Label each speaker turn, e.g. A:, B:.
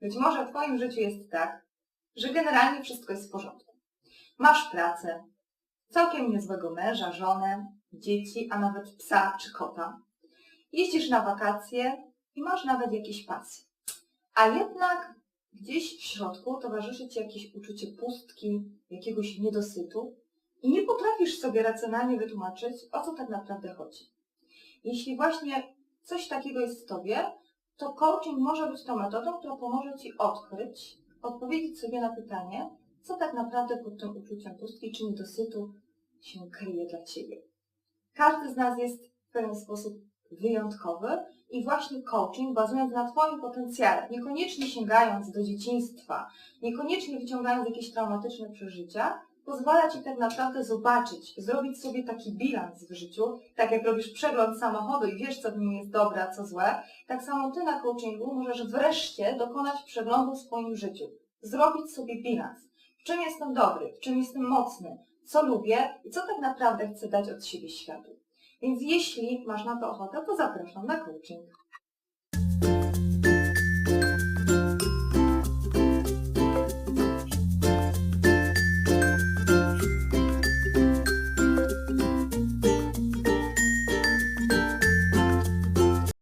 A: Być może w Twoim życiu jest tak, że generalnie wszystko jest w porządku. Masz pracę, całkiem niezłego męża, żonę, dzieci, a nawet psa czy kota. Jeździsz na wakacje i masz nawet jakieś pasje. A jednak gdzieś w środku towarzyszy Ci jakieś uczucie pustki, jakiegoś niedosytu i nie potrafisz sobie racjonalnie wytłumaczyć, o co tak naprawdę chodzi. Jeśli właśnie coś takiego jest w Tobie, to coaching może być tą metodą, która pomoże Ci odkryć, odpowiedzieć sobie na pytanie, co tak naprawdę pod tym uczuciem pustki czy niedosytu się kryje dla Ciebie. Każdy z nas jest w pewien sposób wyjątkowy i właśnie coaching, bazując na Twoim potencjale, niekoniecznie sięgając do dzieciństwa, niekoniecznie wyciągając jakieś traumatyczne przeżycia, pozwala Ci tak naprawdę zobaczyć, zrobić sobie taki bilans w życiu, tak jak robisz przegląd samochodu i wiesz, co w nim jest dobre, a co złe, tak samo Ty na coachingu możesz wreszcie dokonać przeglądu w swoim życiu, zrobić sobie bilans. W czym jestem dobry, w czym jestem mocny, co lubię i co tak naprawdę chcę dać od siebie światu. Więc jeśli masz na to ochotę, to zapraszam na coaching.